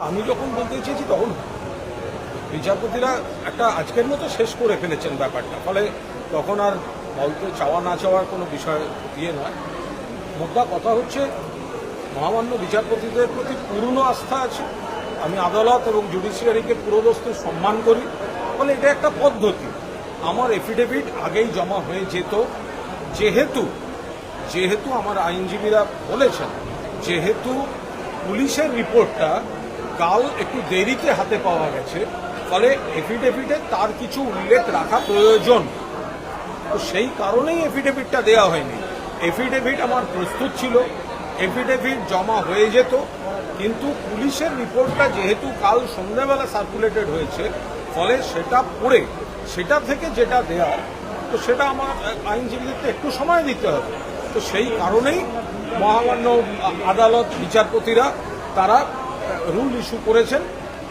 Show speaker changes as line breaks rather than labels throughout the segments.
আমি যখন বলতে চেয়েছি তখন বিচারপতিরা একটা আজকের মতো শেষ করে ফেলেছেন ব্যাপারটা। ফলে তখন আর বলতে চাওয়া না চাওয়ার কোনো বিষয় দিয়ে নয়। মোদ্দা কথা হচ্ছে, মহামান্য বিচারপতিদের প্রতি পূর্ণ আস্থা আছে। আমি আদালত এবং জুডিশিয়ারিকে পুরোদস্তুর সম্মান করি। ফলে এটা একটা পদ্ধতি। আমার এফিডেভিট আগেই জমা হয়ে যেত। যেহেতু যেহেতু আমার আইনজীবীরা বলেছেন, যেহেতু পুলিশের রিপোর্টটা কাল একটু দেরিতে হাতে পাওয়া গেছে, ফলে এফিডেভিটে তার কিছু উল্লেখ রাখা প্রয়োজন। তো সেই কারণেই এফিডেভিটটা দেওয়া হয়নি। এফিডেভিট আমার প্রস্তুত ছিল এফিডেভিট জমা হয়ে যেত, কিন্তু পুলিশের রিপোর্টটা যেহেতু কাল সন্ধ্যাবেলা সার্কুলেটেড হয়েছে, ফলে সেটা পড়ে, সেটা থেকে যেটা দেওয়া তো সেটা আমার আইনজীবীদের একটু সময় দিতে হবে। তো সেই কারণেই মহামান্য আদালত বিচারপতিরা তারা রুল ইস্যু করেছেন।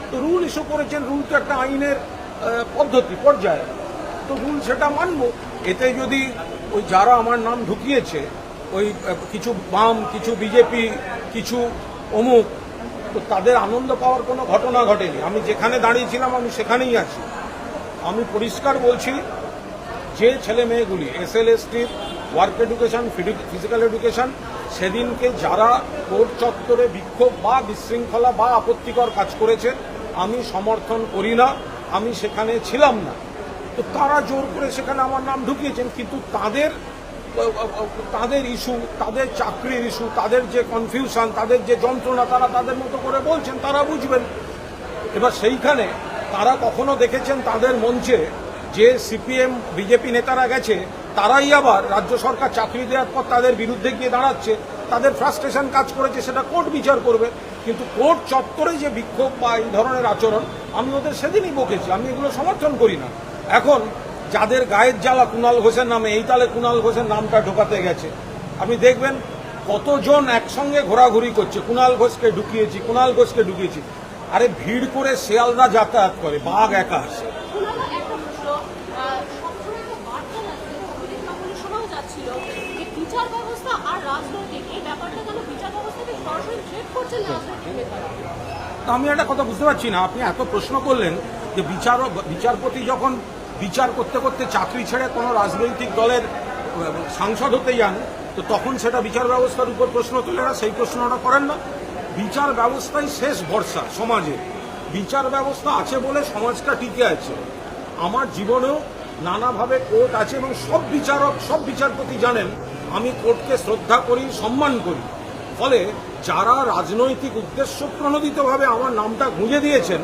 তো রুল ইস্যু করেছেন, রুল তো একটা আইনের পদ্ধতি, পর্যায়ে। তো রুল সেটা মানবো। এতে যদি ওই যারা আমার নাম ঢুকিয়েছে, ওই কিছু বাম, কিছু বিজেপি, কিছু অমুক, তো তাদের আনন্দ পাওয়ার কোনো ঘটনা ঘটেনি। আমি যেখানে দাঁড়িয়েছিলাম, আমি সেখানেই আছি। আমি পরিষ্কার বলছি, যে ছেলে মেয়েগুলি এস এল এস টির ওয়ার্ক এডুকেশন ফিজিক্যাল এডুকেশন সেদিনকে যারা কোর্ট চত্বরে বিক্ষোভ বা বিশৃঙ্খলা বা আপত্তিকর কাজ করেছে আমি সমর্থন করি না, আমি সেখানে ছিলাম না। তো তারা জোর করে সেখানে আমার নাম ঢুকিয়েছেন, কিন্তু তাদের তাদের ইস্যু, তাদের চাকরির ইস্যু, তাদের যে কনফিউশন, তাদের যে যন্ত্রণা, তারা তাদের মতো করে বলছেন, তারা বুঝবেন। এবার সেইখানে তারা কখনো দেখেছেন তাদের মঞ্চে যে সিপিএম, বিজেপি নেতারা গেছে, তারাই আবার রাজ্য সরকার চাকরি দেওয়ার পর তাদের বিরুদ্ধে গিয়ে দাঁড়াচ্ছে, তাদের ফ্রাস্ট্রেশন কাজ করেছে, সেটা কোর্ট বিচার করবে। কিন্তু কোর্ট চত্বরে যে বিক্ষোভ বা এই ধরনের আচরণ, আমি ওদের সেদিনই বকেছি, আমি এগুলো সমর্থন করি না। এখন যাদের গায়ের জ্বালা কুণাল ঘোষের নামে, এই তালে কুণাল ঘোষের নামটা ঢোকাতে গেছে, আপনি দেখবেন কতজন একসঙ্গে ঘোরাঘুরি করছে কুণাল ঘোষকে ঢুকিয়েছি কুণাল ঘোষকে ঢুকিয়েছি। আরে ভিড় করে শেয়ালরা যাতায়াত করে, বাঘ একা আসে।
যাচ্ছিল যে বিচার ব্যবস্থা আর রাজনৈতিক, এই ব্যাপারটা যেন বিচার ব্যবস্থাকে সরাসরি করছেন রাজনৈতিক
আমি একটা কথা বুঝতে পারছি না। আপনি এত প্রশ্ন করলেন যে বিচার বিচারপতি যখন বিচার করতে করতে চাকরি ছেড়ে কোনো রাজনৈতিক দলের সাংসদ হতে যান, তো তখন সেটা বিচার ব্যবস্থার উপর প্রশ্ন তোলে না, সেই প্রশ্নটা করেন না। বিচার ব্যবস্থাই শেষ ভরসা সমাজে। বিচার ব্যবস্থা আছে বলে সমাজটা টিকে আছে। আমার জীবনেও নানাভাবে কোর্ট আছে এবং সব বিচারক, সব বিচারপতি জানেন, আমি কোর্টকে শ্রদ্ধা করি, সম্মান করি। ফলে যারা রাজনৈতিক উদ্দেশ্য প্রণোদিতভাবে আমার নামটা গুঁজে দিয়েছেন